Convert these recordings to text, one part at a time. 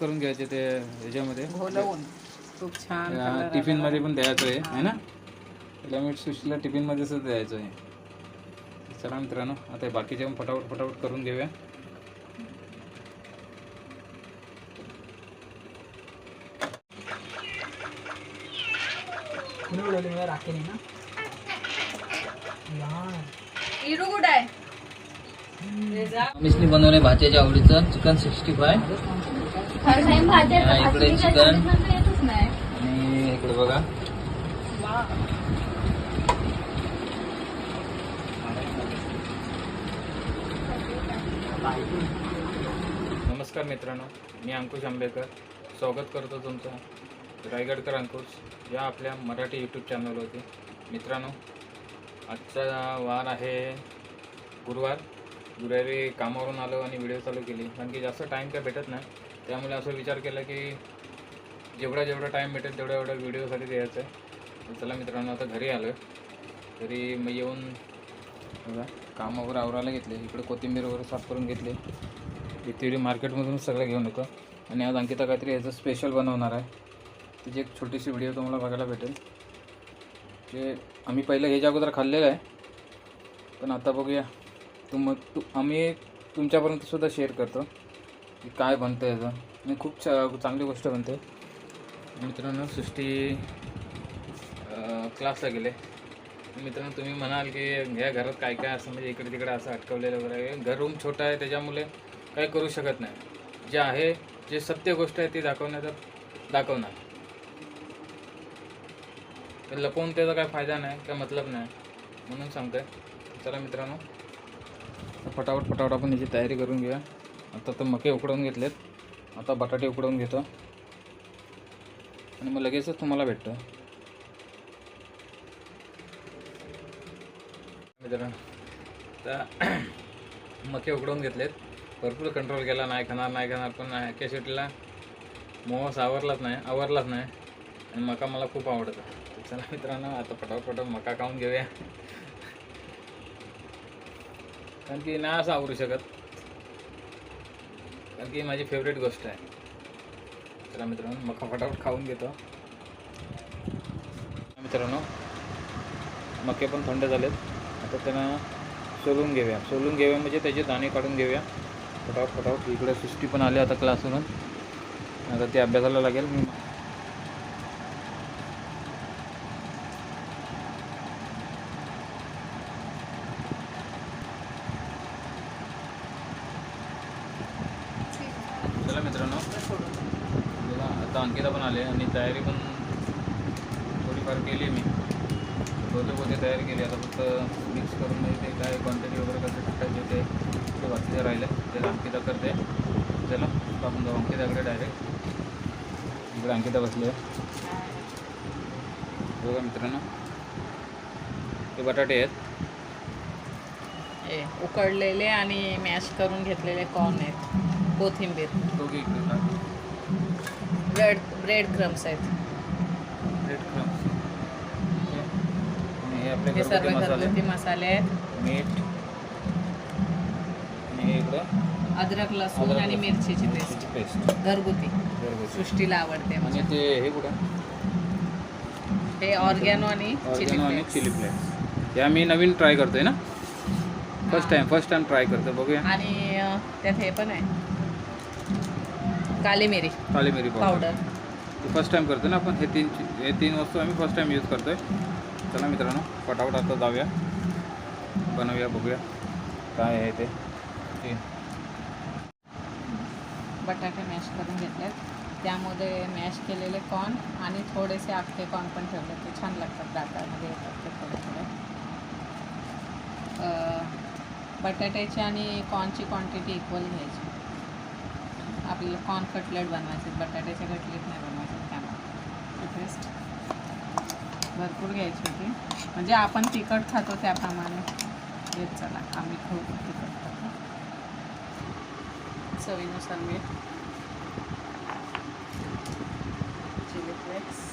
करून घ्यायचे ते ह्याच्यामध्ये. घोलवून. खूप छान color टिफिन. मध्ये पण द्यायचं आहे है ना? त्याला मीठ सुशीला टिफिनमध्ये सुद्धा द्यायचं आहे चला मित्रांनो आता हे बाकीचे पण फटाफट फटाफट करून घेऊया. इरू कुठं आहे? मिसनी बनवले भाज्याच्या आवडीचं. चिकन सिक्स्टी फाय इकडे चिकन. जेवणात येतच नाही. आणि इकडे बघा. नमस्कार मित्रांनो मी अंकुश आंबेकर स्वागत करतो तुमचं रायगडकर अंकुश या आपल्या मराठी यूट्यूब चॅनलवरती मित्रांनो आजचा वार आहे गुरुवार. गुरुवारी कामावरून आलो आणि व्हिडिओ चालू केली. कारण की जास्त टाईम काय भेटत नाही. त्यामुळे असं विचार केला की जेवढा जेवढा टाईम भेटेल तेवढा एवढा व्हिडिओसाठी द्यायचं आहे. चला मित्रांनो आता घरी आलो घरी मग येऊन बघा कामावर आवरायला घेतले. इकडे कोथिंबीर वगैरे साफ करून घेतली. इथे मार्केटमधून सगळं घेऊन येतो आणि आज अंकिता काहीतरी याचं स्पेशल बनवणार आहे. तिची एक छोटीशी व्हिडिओ तुम्हाला बघायला भेटेल. जे आम्ही पहिलं ह्याच्या अगोदर खाल्लेलं आहे. पण आता बघूया. तुम तू आम्ही तुमच्यापर्यंत सुद्धा शेअर करतो की काय बनतं याचं. आणि खूप चा चांगली गोष्ट बनते. मित्रांनो सृष्टी क्लासला गेले. मित्रांनो तुम्ही म्हणाल की ह्या घरात काय काय असं म्हणजे इकडे तिकडे असं अटकवलेलं वगैरे. आहे घर रूम छोटा आहे त्याच्यामुळे काही करू शकत नाही. जे आहे जे सत्य गोष्ट आहे ती दाखवण्याचा दाखवणार. तर लपवून त्याचा काय फायदा नाही काय मतलब नाही म्हणून सांगतोय. चला मित्रांनो तर फटाफट फटाफट आपण याची तयारी करून घेऊया. आता तर मके उकडवून घेतलेत. आता बटाटे उकडवून घेतो. आणि मग लगेचच तुम्हाला भेटतो. मित्रांनो तर मके उकडवून घेतलेत. भरपूर कंट्रोल केला. नाही खाणार नाही खाणार. पण कॅशिटीला मोह आवरलाच नाही आवरलाच नाही. आणि मका मला खूप आवडतं. चला मित्रांनो आता पटापट मका खाऊन घेऊया. कारण की नाही असं आवरू शकत. कारण की माझी फेवरेट गोष्ट आहे. चला मित्रांनो मका फटाफट खाऊन घेतो. मित्रांनो मके पण थंड झालेत. आता त्यांना सोलून घेऊया. सोलून घेऊया म्हणजे त्याचे दाणे काढून घेऊया. फटाफट फटाफट. इकडे सृष्टी पण आली आता क्लासवरून आता ते अभ्यासाला लागेल. मी चला मित्रांनो. बघा, आता अंकिता पण आले आणि तयारी पण थोडीफार केली मी. बोलते बोलते तयारी केली. आता फक्त मिक्स करून ते काय क्वांटिटी वगैरे कसं टाकायचे ते ते बाकीचं राहिलं. त्याला अंकिता करते. चला आपण जाऊ अंकिताकडे डायरेक्ट इकडे अंकिता बसली आहे. बघा मित्रांनो ते बटाटे आहेत. हे उकडलेले आणि मॅश करून घेतलेले कॉर्न आहेत. कोथिंबीर. दोघे इकडे टाक. ब्रेड ब्रेड क्रम्स आहेत. ब्रेड क्रम्स आणि हे आपले हे सर्व घरगुती मसाले? घरगुती मसाले आहेत. मीठ. आणि हे इकडं? अद्रक लसूण अद्रक, आणि लसूण, मिरचीची पेस्ट. पेस्ट. घरगुती. घरगुती. सृष्टीला आवडते आणि म्हणजे ते हे कुठं? हे ऑर्गॅनो आणि चिली ऑर्गेनो आणि. Chilli flakes. या मी नवीन ट्राय करतोय ना? First time first time try करतो बघूया. आणि अं, त्यात हे पण आहे. काली मिरी काली मिरी पावडर पावडर फर्स्ट टाइम करतो ना आपण हे तीन हे तीन वस्तू आम्ही फर्स्ट टाइम यूज करतोय. चला मित्रांनो फटाफट आता जाऊया. बनवूया बघूया. काय आहे ते. ते. बटाटे मॅश करून घेतलेत. त्यामध्ये मॅश केलेले कॉर्न आणि थोडेसे अख्खे कॉर्न पण ठेवले ते छान लागतात दातामध्ये येतात ते थोडे थोडे. अं, बटाट्याची आणि कॉर्नची क्वांटिटी इक्वल घ्यायची. आपल्याला कॉर्न कटलेट बनवायचे बटाट्याचे कटलेट नाही बनवायचे त्यामुळे. पेस्ट भरपूर घ्यायची होती. म्हणजे आपण तिखट खातो त्याप्रमाणे. घेत चला आम्ही खूप तिखट खातो. चवीनुसार मीठ चिली फ्लेक्स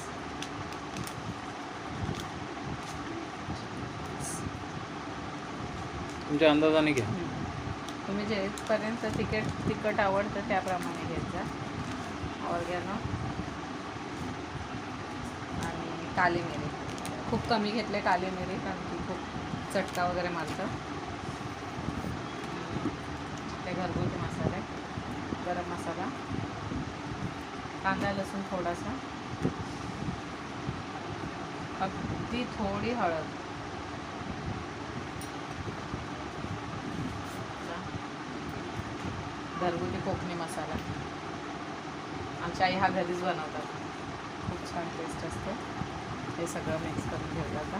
तुमच्या अंदाजाने घ्या. तुम्ही जेपर्यंत तिखट तिखट आवडतं त्याप्रमाणे घेत जा. आणि काली मिरी. खूप कमी घेतले काली मिरी कारण की खूप चटका वगैरे मारतं. ते घरगुती मसाले गरम मसाला. कांदा लसूण थोडासा. अगदी थोडी हळद. घरगुती कोकणी मसाला. आमच्या आई हा घरीच बनवतात. खूप छान टेस्ट असते. हे सगळं मिक्स करून घेऊया आता.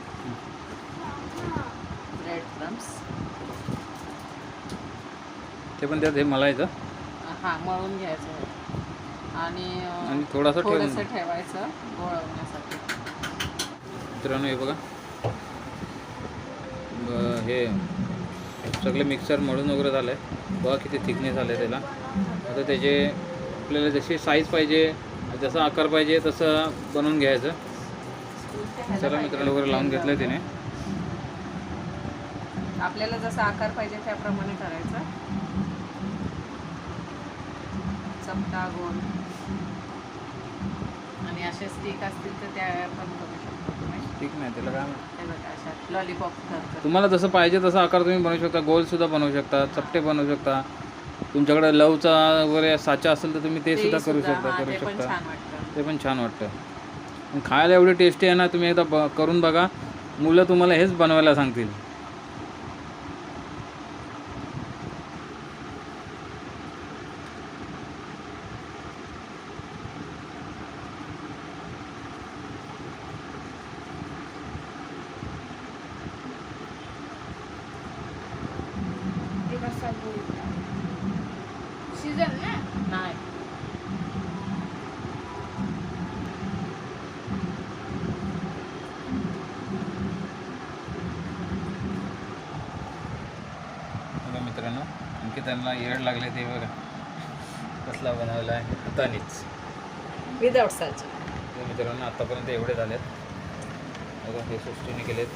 ब्रेड क्रम्स ते पण त्यात हे मलायचं हां मळून घ्यायचं. आणि आणि थोडासा थोडंसं ठेवायचं गोळवण्यासाठी मित्रांनो हे बघा. हे सगळे मिक्सर मळून वगैरे झालं आहे बघा किती थिकनेस आले त्याला. आता त्याचे आपल्याला जशी साईज पाहिजे जसा आकार पाहिजे तसं बनवून घ्यायचं. चला मित्रांनो वगैरे लावून घेतलं तिने. आपल्याला जसा आकार पाहिजे त्याप्रमाणे करायचा. चपटा गोल. आणि असे स्टिक असतील तर त्या पण करू ठीक नाही त्याला काय हे बघा अशा लॉलीपॉप तुम्हाला जसं पाहिजे तसा आकार तुम्ही बनवू शकता गोलसुद्धा बनवू शकता चपटे बनवू शकता. तुमच्याकडे लवचा वगैरे साचा असेल तर तुम्ही ते सुद्धा करू शकता करू ते पण शकता. छान वाटतं. ते पण छान वाटतं. खायला एवढी टेस्टी आहे ना तुम्ही एकदा ब करून बघा. मुलं तुम्हाला हेच बनवायला सांगतील सीझन ना नाही बघा मित्रांनो आणखी त्यांना येड लागले ते बघा. कसला बनवला आहे हातानेच विदाउट साचा तर मित्रांनो आतापर्यंत एवढे झालेत. बघा हे सृष्टीने केलेत.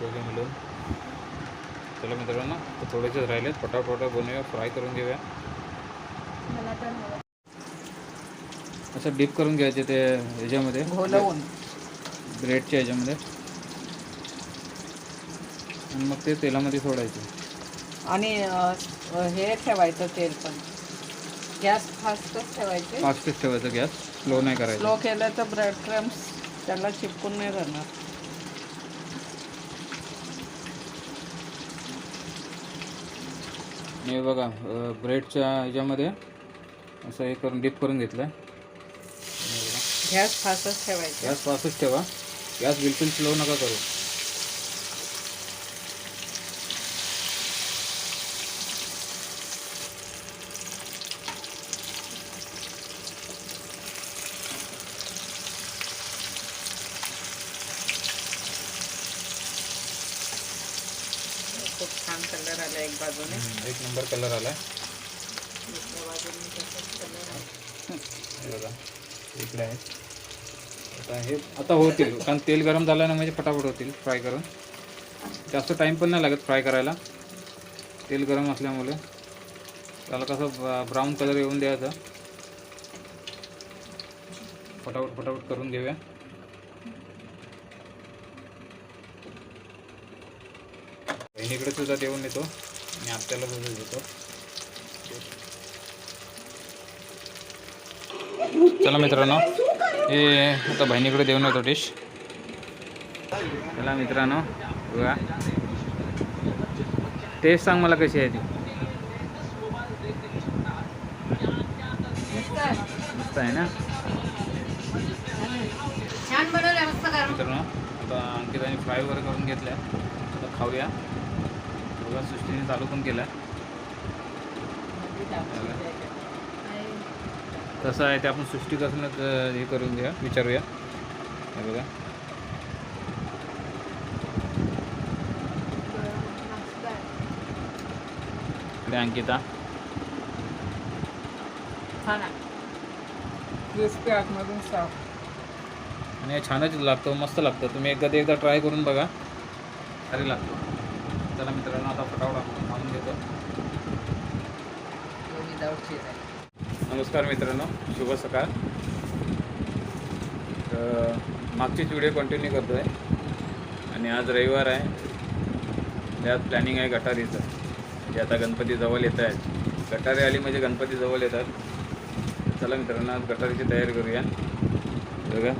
दोघे मिळून. चला मित्रांनो तर थोडेसेच राहिलेत. पटापटा बनवूया फ्राय करून घेऊया. असं डीप करून घ्यायचे ते ह्याच्यामध्ये. ब्रेडच्या ह्याच्यामध्ये. आणि मग ते तेलामध्ये सोडायचे. आणि अं, हे ठेवायचं तेल पण. गॅस फास्टच ठेवायचे. फास्टच ठेवायचं गॅस. स्लो नाही करायचं. स्लो केलं तर ब्रेड क्रम्स त्याला चिपकून नाही राहणार हे बघा अं, ब्रेडच्या ह्याच्यामध्ये असं हे करून डीप करून घेतलं गॅस फास्टच ठेवायचं. गॅस फास्टच ठेवा. गॅस बिलकुल स्लो नका करू खूप छान कलर आला एक बाजूने. एक नंबर कलर आला दुसऱ्या बाजूने तसाच कलर आहे. हे बघा इकडे आहे. आता हे आता होतील कारण तेल गरम झालं ना म्हणजे फटाफट होतील फ्राय करून. जास्त टाईम पण नाही लागत फ्राय करायला. तेल गरम असल्यामुळे. त्याला कसं ब्राऊन कलर येऊन द्यायचा. फटाफट फटाफट करून घेऊया. बहिणीकडे सुद्धा देऊन येतो. आणि आत्याला सुद्धा देतो चला मित्रांनो हे आता बहिणीकडे देऊन येतो डिश चला मित्रांनो बघा. टेस्ट सांग मला कशी आहे ती. मस्त आहे ना? मित्रांनो आता अंकिताने फ्राय वगैरे करून घेतलं आहे आता खाऊया. बघा सृष्टीने चालू पण केलं कसं आहे ते आपण सृष्टीपासूनच अं, हे करून घ्या विचारूया. हे बघा. इकडे अंकिता. क्रिस्पी आतमधून आणि हे छानच लागतो मस्त लागतं. तुम्ही एकदा ते एकदा ट्राय करून बघा. अरे लागतो. चला मित्रांनो आता फटाफट आपण खाऊन घेतो. नमस्कार मित्रांनो शुभ सकाळ. तर मागचीच व्हिडिओ कंटिन्यू करतो आहे आणि आज रविवार आहे. त्यात प्लॅनिंग आहे गटारीचं. म्हणजे आता गणपती जवळ येत आहेत. गटारी आली म्हणजे गणपती जवळ येतात. चला मित्रांनो आज गटारीची तयारी करूया. बघा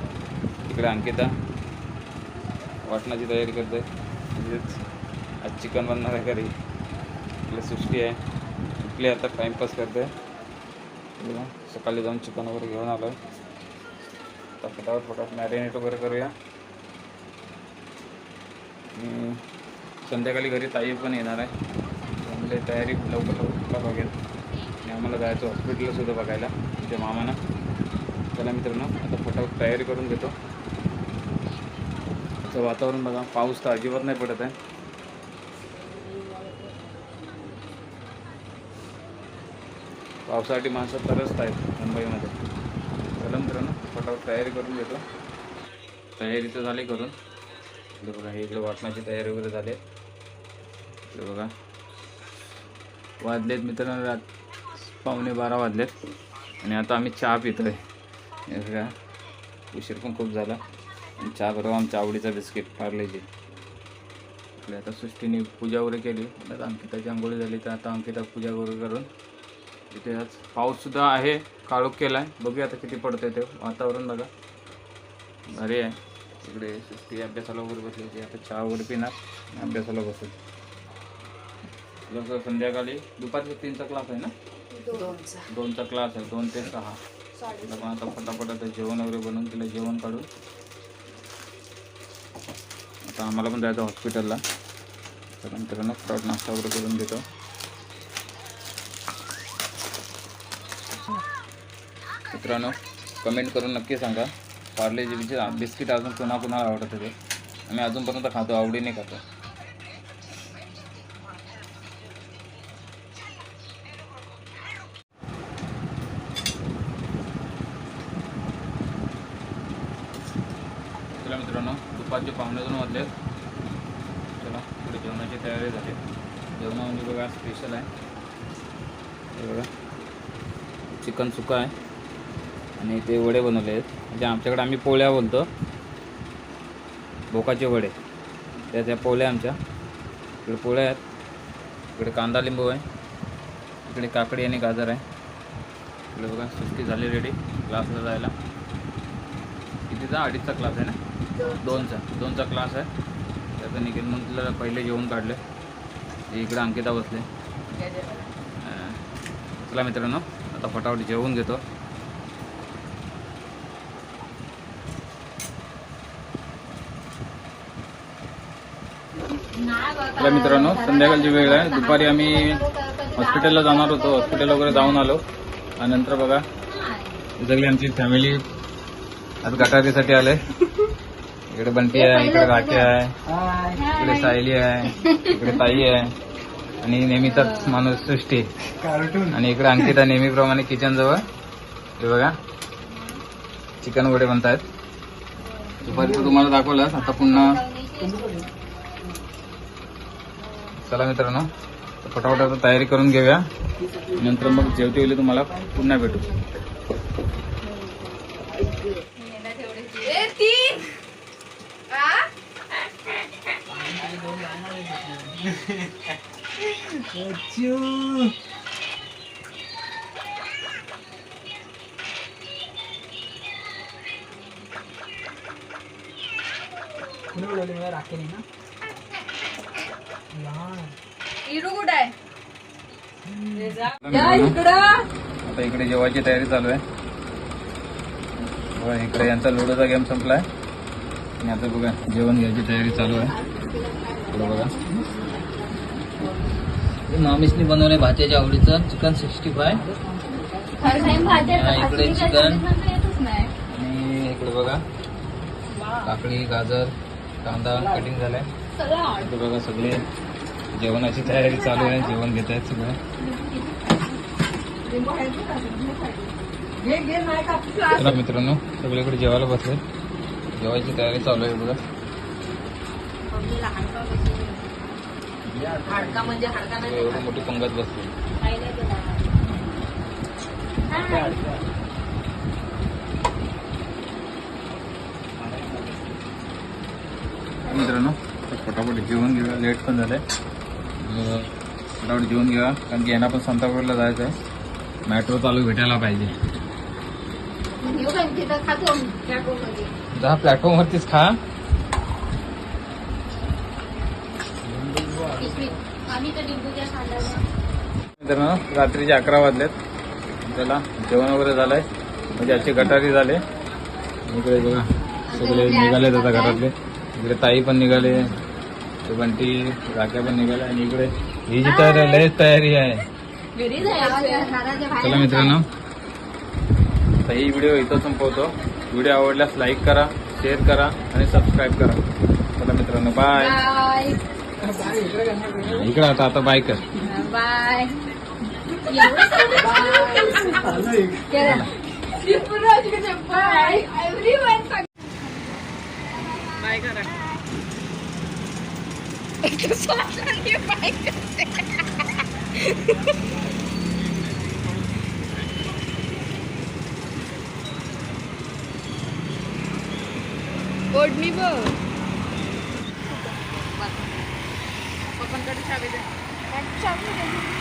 इकडे अंकिता वाटणाची तयारी करते. म्हणजेच आज चिकन बनणार आहे घरी. इकडे सृष्टी आहे. इकडे आता टाईमपास करते. सकाळी जाऊन चिकन वगैरे घेऊन आलो आहे आता फटाफट फटाफट मॅरिनेट वगैरे करूया. संध्याकाळी घरी ताई पण येणार आहे. त्यामुळे तयारी लवकर लवकर बघेल. आणि आम्हाला जायचं हॉस्पिटलसुद्धा बघायला त्या मामाना. चला मित्रांनो आता फटाफट तयारी करून घेतो. वातावरण बघा पाऊस तर अजिबात नाही पडत आहे. पावसासाठी माणसं तरसत आहेत मुंबईमध्ये. चला मित्रांनो फटाफट तयारी करून घेतो. तयारी तर झाली करून. इकडे बघा हे इकडे वाटण्याची तयारी वगैरे झाली इकडे बघा. वाजलेत मित्रांनो रात पावणे बारा वाजलेत. आणि आता आम्ही चहा पितो आहे बघा उशीर पण खूप झाला. आणि चहा बरोबर आमच्या आवडीचा बिस्किट पार्लेजी आपल्या आता सृष्टीने पूजा वगैरे केली. आता अंकिताची आंघोळी झाली तर आता अंकिता पूजा वगैरे करून इथे आज पाऊससुद्धा आहे काळोख केला आहे बघूया आता किती पडतंय ते वातावरण बघा. भारी आहे. इकडे सृष्टी अभ्यासाला वगैरे बसली होती. आता चहा वगैरे पिणार. अभ्यासाला बसेल जसं संध्याकाळी दुपारचा तीनचा क्लास आहे ना? दोनचा. क्लास आहे. दोन ते सहा. मग आता फटाफट आता जेवण वगैरे बनवून तिला जेवण काढून. आता आम्हाला पण जायचं हॉस्पिटलला तर मित्रांनो फटाफट नाश्ता वगैरे करून देतो. मित्रांनो कमेंट करून नक्की सांगा. पार्ले जीबीचे बिस्किट अजून पुन्हा पुन्हा आवडतं ते आम्ही अजूनपर्यंत खातो आवडीने खातो. चला मित्रांनो दुपारचे पाहुणे दोन वाजले चला पुढे जेवणाची तयारी झाली. जेवणा म्हणजे बघा स्पेशल आहे. हे बघा. चिकन सुका आहे. आणि ते वडे बनवले आहेत. म्हणजे आमच्याकडे आम्ही पोळ्या बोलतो. भोकाचे वडे. त्या त्या पोळ्या आमच्या. इकडे पोळ्या आहेत. इकडे कांदा लिंबू आहे. इकडे काकडी आणि गाजर आहे. इकडे बघा सुट्टी झाली रेडी क्लासला जायला. कितीचा? अडीचचा क्लास आहे ना? दोनचा. दोनचा क्लास आहे. त्याचा निघेल म्हणून तिला पहिले जेवण काढले. इकडे अंकिता बसले. चला मित्रांनो आता फटाफट जेवून घेतो. चला मित्रांनो संध्याकाळची वेळ आहे. दुपारी आम्ही हॉस्पिटलला जाणार होतो. हॉस्पिटल वगैरे जाऊन आलो. आणि नंतर बघा सगळी आमची फॅमिली आज गटारीसाठी आले. इकडे बंटी आहे इकडे राखी आहे इकडे सायली आहे इकडे ताई आहे. आणि नेहमीचाच माणूस सृष्टी. आणि इकडे अंकिता नेहमीप्रमाणे किचन जवळ. हे बघा चिकन वडे बनतायत. दुपारी तर तुम्हाला दाखवलं आता पुन्हा चला मित्रांनो तर फटाफट आता तयारी करून घेऊया. नंतर मग जेवते वेळी तुम्हाला पुन्हा भेटू. ए तीन! आ? इरू कुठं आहे? आता इकडे जेवायची तयारी चालू आहे. बघा, इकडे यांचा लुडोचा गेम संपलाय. आणि आता बघा जेवण घ्यायची तयारी चालू आहे. बघा. मामीसनी बनवले भाच्याच्या आवडीचं. चिकन सिक्स्टी फाय इकडे चिकन. आणि इकडे बघा. काकडी गाजर कांदा कटिंग झालाय. सगळं बघा सगळे जेवणाची तयारी चालू आहे जेवण घेत आहेत सगळं. चला मित्रांनो सगळीकडे जेवायला बसले जेवायची तयारी चालू आहे बघा. म्हणजे एवढी मोठी पंगत बसली मित्रांनो तर फटाफट जेवण घेऊया लेट पण झालं आहे फटाफट जेवण घ्या कारण की यांना पण संतापूरला जायचं आहे मेट्रो चालू भेटायला पाहिजे. दहा प्लॅटफॉर्म वरतीच जा प्लॅटफॉर्मवरतीच खा. तर मित्रांनो रात्रीचे अकरा वाजलेत. त्याला जेवण वगैरे झालंय. म्हणजे आजची गटारी झाले. इकडे बघा सगळे निघाले आता घरातले. इकडे ताई पण निघाले. ते बंटी राख्या पण निघाल्या आणि इकडे ही जी तर लयच तयारी आहे. चला मित्रांनो. तर ही व्हिडिओ इथं संपवतो. व्हिडिओ आवडल्यास लाईक करा शेअर करा आणि सबस्क्राईब करा. चला मित्रांनो बाय बाय इकडे आता आता बाय कर. बाय बाय একটু শশা নিয়ে পাইতেছে ওড নিব কখন করে চাবি দেয় এক চাবি দেয়